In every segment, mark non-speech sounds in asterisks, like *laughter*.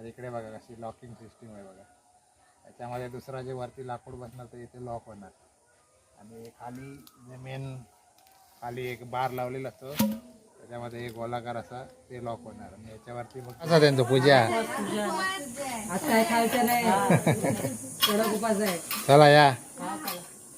तर इकडे बघा कशी लॉकिंग सिस्टीम आहे बघा. त्याच्यामध्ये दुसरा जे वरती लाकूड बसणार ते इथे लॉक होणार. आणि खाली जे मेन खाली एक बार लावलेला असतो त्याच्यामध्ये एक गोलाकार असा ते लॉक होणार. आणि याच्यावरती मग कसा त्यांचं पूजा? आज काय खायचं नाही. कडक उपास आहे. चला या.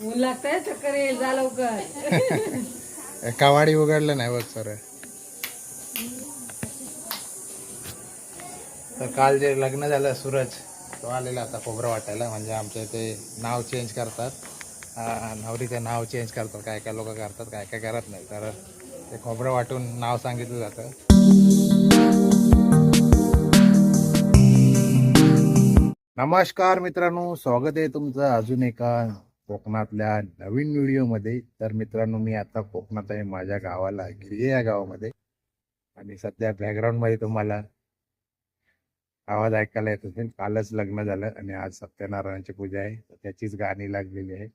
ऊन लागतंय चक्कर येईल जा लवकर. कवाडी उघडलं नाही बघ सर तर काल जे लग्न झालं सूरज तो आलेला आता खोबरं वाटायला. म्हणजे आमच्या इथे नाव चेंज करतात. नवरीचं नाव चेंज करतात. काय काय लोक करतात काय काय करत नाही. तर ते खोबरं वाटून नाव सांगितलं जातं. नमस्कार मित्रांनो स्वागत आहे तुमचं अजून एका कोकणातल्या नवीन व्हिडिओमध्ये. तर मित्रांनो मी आता कोकणात आहे माझ्या गावाला गिरगे या गावामध्ये. आणि सध्या बॅकग्राऊंडमध्ये तुम्हाला आवाज ऐकायला येत असेल. कालच लग्न झालं आणि आज सत्यनारायणाची पूजा आहे. तर त्याचीच गाणी लागलेली आहे.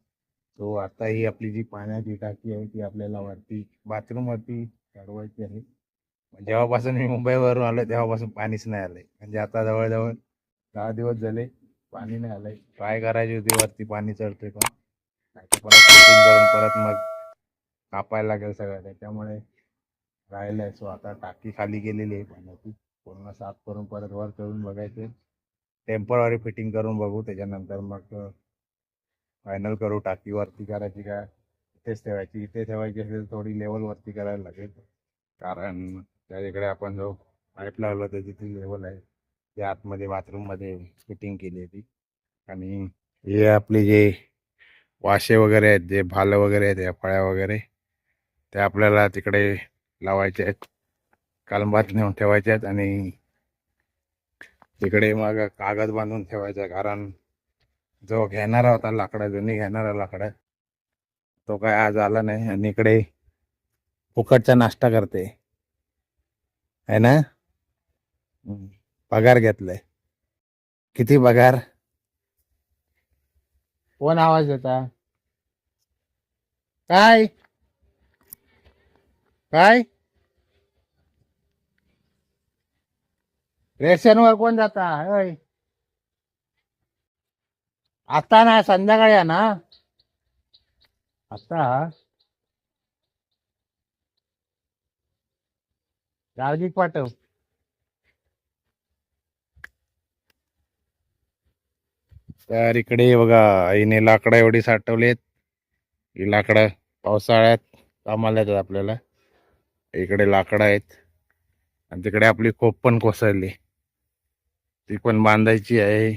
तो आता ही आपली जी पाण्याची टाकी आहे ती आपल्याला वरती बाथरूम वरती चढवायची आहे. जेव्हापासून मी मुंबईवरून आलो तेव्हापासून पाणीच नाही आलंय. म्हणजे आता जवळजवळ दहा दिवस झाले पाणी नाही आलंय. ट्राय करायची होती वरती पाणी चढतोय पण. परत करून परत मग कापायला लागेल सगळं. त्याच्यामुळे राहिलंय. सो आता टाकी खाली गेलेली आहे पाण्याची. पूर्ण साफ करून परत वर चढून बघायचे. टेंपररी फिटिंग करून बघू त्याच्यानंतर मग फायनल करू टाकी वरती करायची का? इथेच ठेवायची इथे ठेवायची असेल थोडी लेवल वरती करायला लागेल. कारण त्या इकडे आपण जो पाईप लावला त्याची ती लेवल आहे. ते आतमध्ये बाथरूममध्ये फिटिंग केली आहे ती आणि हे आपले जे वाशे वगैरे आहेत जे भालं वगैरे आहेत या फळ्या वगैरे ते आपल्याला तिकडे लावायचे आहेत. कालंबात नेऊन ठेवायच्यात आणि तिकडे मग कागद बांधून ठेवायचा कारण जो घेणारा होता लाकडं जुनी घेणारा लाकडं तो काय आज आला नाही आणि इकडे फुकटचा नाश्ता करते. है ना? पगार घेतलाय. किती पगार? कोण आवाज देता? काय? काय? रेशनवर कोण जाता? होय. आता ना संध्याकाळी या ना? आता गार्गिक पाठव. तर इकडे बघा आईने लाकडं एवढी साठवलीत. ही लाकडं पावसाळ्यात कामाला येतात आपल्याला. इकडे लाकडं आहेत. आणि तिकडे आपली खोप पण कोसळली. ती पण बांधायची आहे.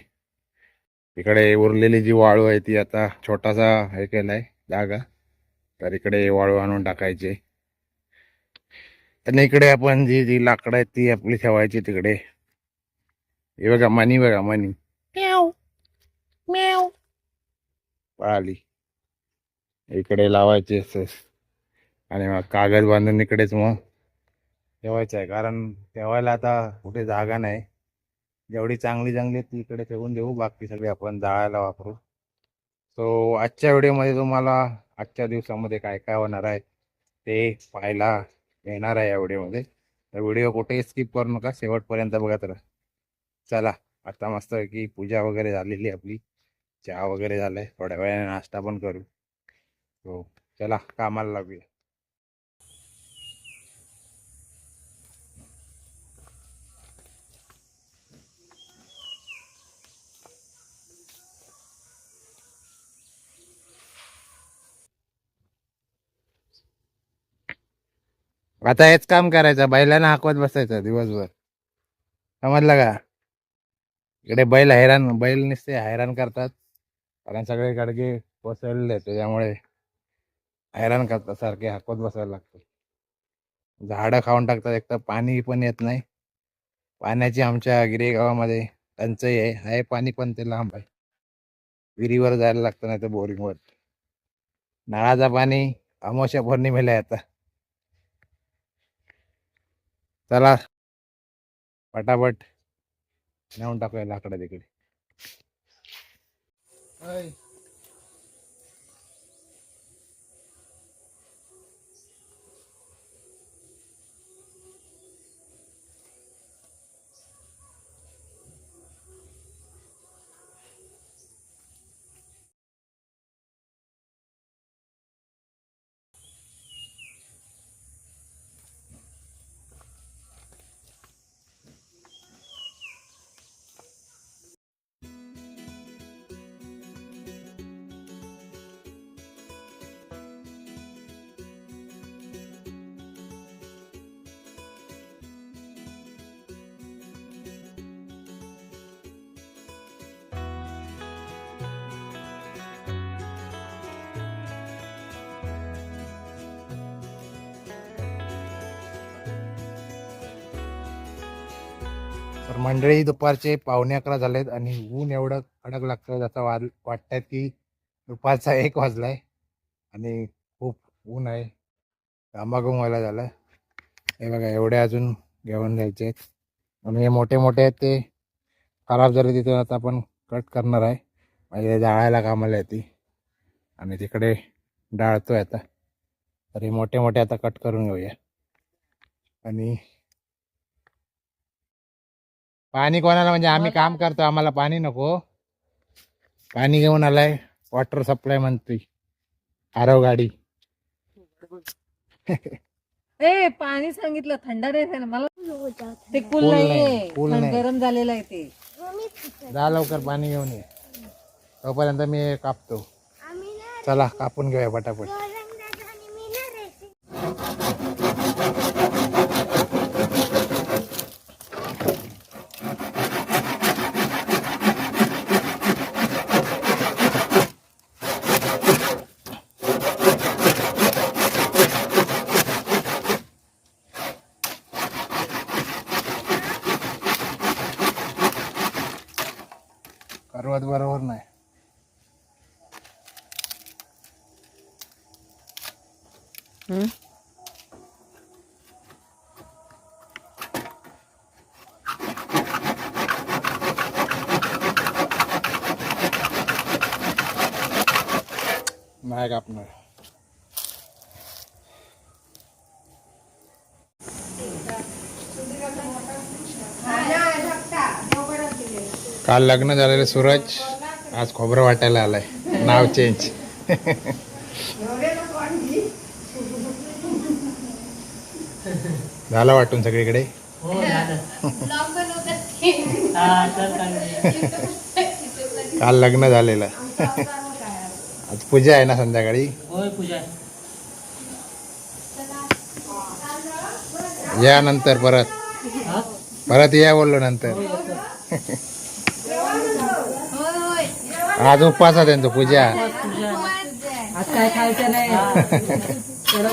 इकडे उरलेली जी वाळू आहे ती आता छोटासा हे केलाय जागा तर इकडे वाळू आणून टाकायची. आणि इकडे आपण जी जी लाकडं आहेत ती आपली ठेवायची तिकडे. हे बघा मनी बघा मनी. पळाली इकडे लावायचे असे. आणि मग कागद बांधून इकडेच मग ठेवायचं आहे. कारण ठेवायला आता कुठे जागा नाही. जेवढी चांगली चांगली आहे ती इकडे ठेवून देऊ. बाकी सगळे आपण जाळायला वापरू. सो आजच्या व्हिडिओमध्ये तुम्हाला आजच्या दिवसामध्ये काय काय होणार आहे ते पाहायला येणार आहे या व्हिडिओमध्ये. तर व्हिडिओ कुठेही स्किप करू नका शेवटपर्यंत बघत राहा. चला आता मस्त की पूजा वगैरे झालेली आहे आपली. चहा वगैरे झालाय थोड्या वेळाने नाश्ता पण करू. हो चला कामाला लागूया. आता हेच काम करायचं बैलांना हाकवत बसायचं दिवसभर. समजलं का? इकडे बैल हैराण बैल नुसते हैराण करतात. कारण सगळे गडगे कोसळले त्याच्यामुळे हैराण करतात सारखे हाकवत बसायला लागतं झाडं खाऊन टाकतात एक तर पाणी पण येत नाही. पाण्याची आमच्या गिरे गावामध्ये टंचाई आहे आहे पाणी पण ते लांब आहे. विहिरीवर जायला लागतं नाही तर बोरिंगवर. नळाचं पाणी अमावस्या पौर्णिमेला येतं. चला. पटापट. नेऊन टाकूया लाकडं तिकडे. तर मंडळी दुपारचे पावणे अकरा झालेत आणि ऊन एवढं कडक लागतं जसं वाद वाटतंय की दुपारचा एक वाजलाय आणि खूप ऊन आहे. घामाघूम व्हायला झालं. हे बघा एवढे अजून घेऊन जायचे आहेत. आणि हे मोठे मोठे आहेत ते. खराब झाले तिथून आता आपण कट करणार आहे. म्हणजे जाळायला कामाला येते. आणि तिकडे डाळतो आहे आता. तर हे मोठे मोठे आता कट करून घेऊया. आणि पाणी कोणाला म्हणजे आम्ही काम करतो आम्हाला पाणी नको. पाणी घेऊन आलाय वॉटर सप्लाय मंत्री आरव गाडी. ए पाणी सांगितलं थंड नाही आहे ना मला ते *laughs* नाही, नाहीये. गरम झालेलं आहे ते. जा लवकर पाणी घेऊन ये. तोपर्यंत मी हे कापतो चला कापून घेऊया पटापट. करवत बरोबर नाही हम्म? काल लग्न झालेलं सूरज आज खोबरं वाटायला आलाय. नाव चेंज झालं वाटून सगळीकडे? हो काल लग्न झालेलं. आज पूजा आहे ना संध्याकाळी? या नंतर परत. परत या बोललो नंतर. आज उपवास आहे त्यांचा पूजा. आज काय खायचं नाही.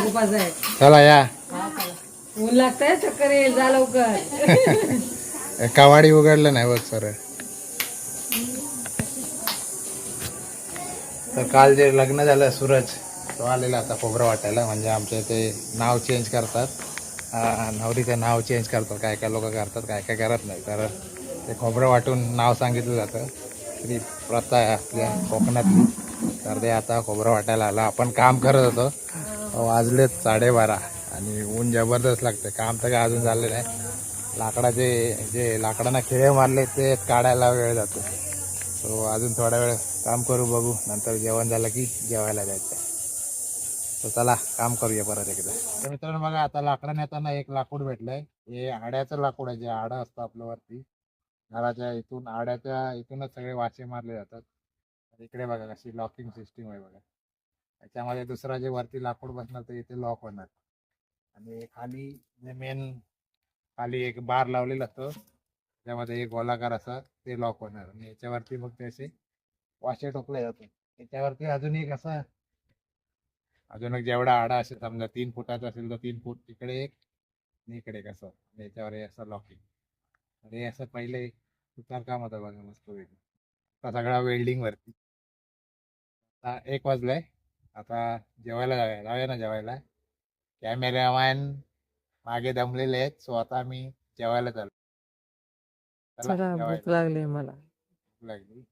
उपास आहे. चला या. ऊन लागतंय चक्कर येईल जा लवकर. *laughs* कवाडी उघडलं नाही बघ सर तर काल जे लग्न झालं सूरज तो आलेला आता खोबरं वाटायला. म्हणजे आमच्या इथे नाव चेंज करतात. नवरीचं नाव चेंज करतात. काय काय लोक करतात काय काय करत नाही. तर ते खोबरं वाटून नाव सांगितलं जातं. ती प्रथा आहे आपल्या कोकणातली. तर ते आता खोबरं वाटायला आलं आपण काम करत होतो. वाजलेत साडेबारा आणि ऊन जबरदस्त लागते. काम तर काय अजून झालेलं आहे लाकडाचे जे लाकडांना खिळे मारले ते काढायला वेळ जातो. सो अजून थोडा वेळ काम करू बघू. नंतर जेवण झालं की जेवायला जायचं. तर चला काम करूया परत एकदा. तर मित्रांनो बघा आता लाकडाने नेताना एक लाकूड भेटलंय. हे आड्याचं लाकूड आहे. जे आडं असतं आपल्यावरती घराच्या इथून आड्याच्या इथूनच सगळे वाचे मारले जातात. इकडे बघा कशी लॉकिंग सिस्टीम आहे बघा. त्याच्यामध्ये दुसरा जे वरती लाकूड बसणार ते इथे लॉक होणार. आणि खाली जे मेन खाली एक बार लावलेला असतो त्यामध्ये एक गोलाकार असा ते लॉक होणार. आणि याच्यावरती मग ते असे वाशे टोकले जातात. याच्यावरती अजून एक असा अजून एक जेवढा आडा असेल समजा तीन फुटाचा असेल तर तीन फूट तिकडे एक आणि इकडे एक असं. आणि याच्यावर असं लॉकिंग आणि हे असं पहिले सुतार काम होतं बघा मस्त वेगळं आता सगळा वेल्डिंग वरती. आता एक वाजलाय. आता जेवायला जाऊया. जाऊया ना जेवायला. कॅमेरामॅन मागे दमलेले आहेत सो आता आम्ही जेवायला चाललो चला. भूक लागली मला. भूक लागली.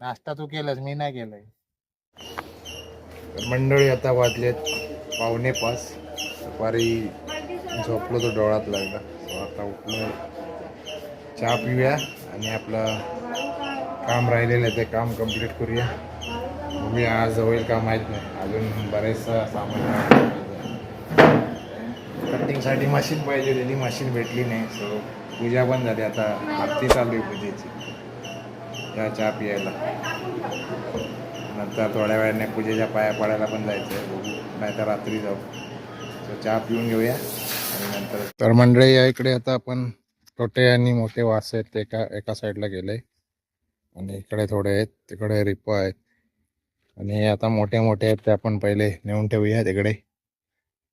नाश्ता तू केलास मी नाही केलाय. मंडळी आता वाजलेत पावणे पाच दुपारी झोपलो तो डोळ्यात लागला. आता उठलो चहा पिऊया आणि आपलं काम राहिलेलं आहे ते काम कंप्लीट करूया. मी आज होईल का माहीत नाही. अजून बरेच सामान कटिंगसाठी मशीन पाहिजे त्याची मशीन भेटली नाही. सो पूजा पण झाली आता. आरती चालू आहे पूजेची. त्या चहा प्यायला. नंतर थोड्या वेळाने पूजेच्या पाया पडायला पण जायचं आहे बघू. नाही तर रात्री जाऊ. सो चहा पिऊन घेऊया. आणि नंतर तर मंडळी या इकडे आता आपण छोटे आणि मोठे वास आहेत ते एका एका साईडला गेले. आणि इकडे थोडे आहेत तिकडे रिप आहेत. आणि हे आता मोठे मोठे आहेत ते आपण पहिले नेऊन ठेवूया तिकडे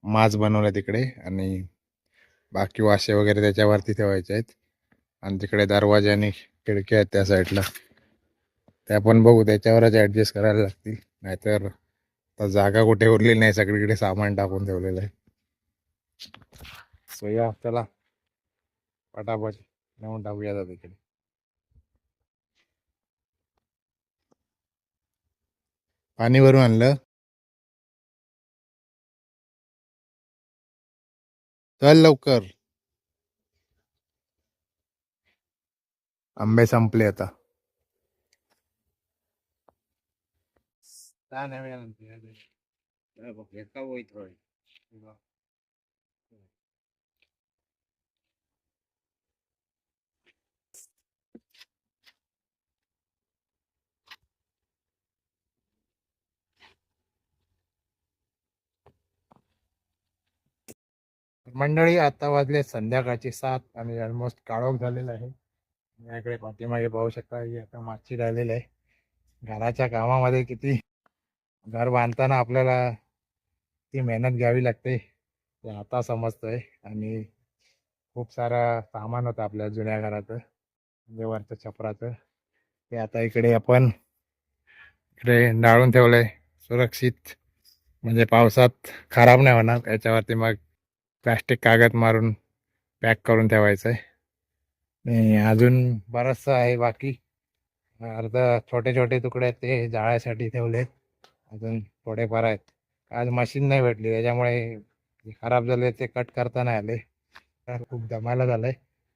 मास बनवला तिकडे आणि बाकी वासे वगैरे त्याच्यावरती ठेवायचे आहेत. आणि तिकडे दरवाजे आणि खिडक्या आहेत त्या साईडला. त्या पण बघू त्याच्यावरच ऍडजस्ट करायला लागतील. नाहीतर आता जागा कुठे उरलेली नाही सगळीकडे सामान टाकून ठेवलेलं आहे. सो या चला. पटापट नेऊन टाकूया आता तिकडे. पाणी भरून आणलं. चल लवकर. आंबे संपले आता. मंडळी आता वाजले संध्याकाळचे सात आणि ऑलमोस्ट काळोख झालेला आहे. या इकडे पाठीमागे पाहू शकता की आता मागची राहिलेली आहे. घराच्या कामामध्ये किती घर बांधताना आपल्याला ती मेहनत घ्यावी लागते ते आता समजतंय. आणि खूप सारा सामान होतं आपल्या जुन्या घराचं म्हणजे वरचं छपराचं. ते आता इकडे आपण इकडे डाळून ठेवलंय सुरक्षित म्हणजे पावसात खराब नाही होणार याच्यावरती मग प्लॅस्टिक कागद मारून पॅक करून ठेवायचं आहे आणि अजून बरंचसं आहे बाकी. अर्धा छोटे छोटे तुकडे आहेत ते जाळ्यासाठी ठेवलेत. अजून थोडेफार आहेत. आज मशीन नाही भेटली. त्याच्यामुळे जे खराब झाले ते कट करता नाही आले. तर खूप दमायला झालंय.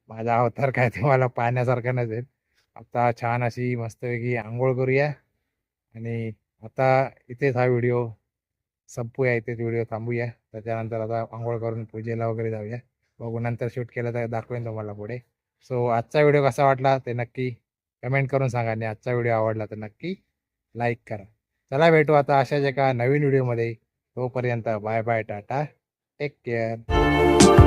माझा अवतार काय ते मला पाहण्यासारखा नसेल आता छान अशी मस्तपैकी आंघोळ करूया. आणि आता इथेच हा व्हिडिओ संपूया इथेच व्हिडिओ थांबूया. त्याच्यानंतर आता आंघोळ करून पूजेला वगैरे जाऊया. बघू नंतर शूट केलं तर दाखवेन तुम्हाला पुढे. सो आजचा व्हिडिओ कसा वाटला ते नक्की कमेंट करून सांगा आणि आजचा व्हिडिओ आवडला तर नक्की लाईक करा. चला भेटू आता अशाच एका नवीन व्हिडिओमध्ये. तोपर्यंत bye bye tata. Take care